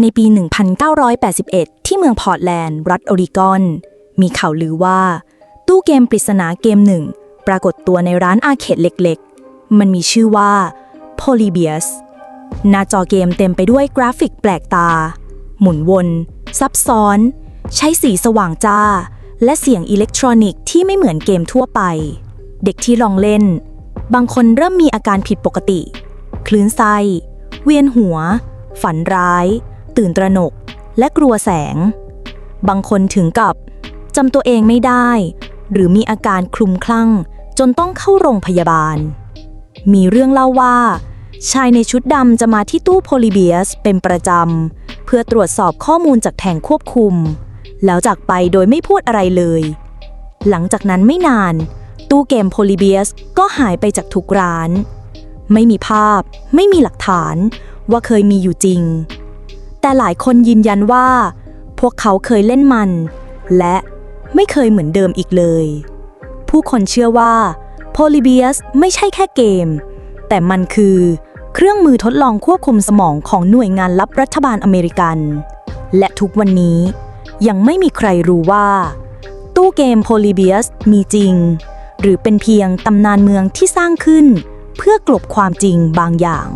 ในปี 1981 ที่เมืองพอร์ตแลนด์ รัฐออริกอน มีข่าวลือว่า ตู้เกมปริศนาเกมหนึ่ง ปรากฏตัวในร้านอาเคดเล็กๆ มันมีชื่อว่า Polybius หน้าจอเกมเต็มไปด้วยกราฟิกแปลกตา หมุนวน ซับซ้อน ใช้สีสว่างจ้า และเสียงอิเล็กทรอนิกส์ที่ไม่เหมือนเกมทั่วไป เด็กที่ลองเล่น บางคนเริ่มมีอาการผิดปกติ คลื่นไส้ เวียนหัว ฝันร้าย ตื่นตระหนก และกลัวแสง บางคนถึงกับจำตัวเองไม่ได้ หรือมีอาการคลุมคลั่ง จนต้องเข้าโรงพยาบาล มีเรื่องเล่าว่า ชายในชุดดำจะมาที่ตู้โพลิเบียสเป็นประจำ เพื่อตรวจสอบข้อมูลจากแผงควบคุม แล้วจากไปโดยไม่พูดอะไรเลย หลังจากนั้นไม่นาน ตู้เกมโพลิเบียสก็หายไปจากทุกร้าน ไม่มีภาพ ไม่มีหลักฐานว่าเคยมีอยู่จริง แต่หลายคนยืนยันว่า พวกเขาเคยเล่นมัน และไม่เคยเหมือนเดิมอีกเลย ผู้คนเชื่อว่า Polybius ไม่ใช่แค่เกม แต่มันคือเครื่องมือทดลองควบคุมสมองของหน่วยงานลับรัฐบาลอเมริกัน และทุกวันนี้ยังไม่มีใครรู้ว่า ตู้เกม Polybius มีจริง หรือเป็นเพียงตำนานเมืองที่สร้างขึ้น เพื่อกลบความจริงบางอย่าง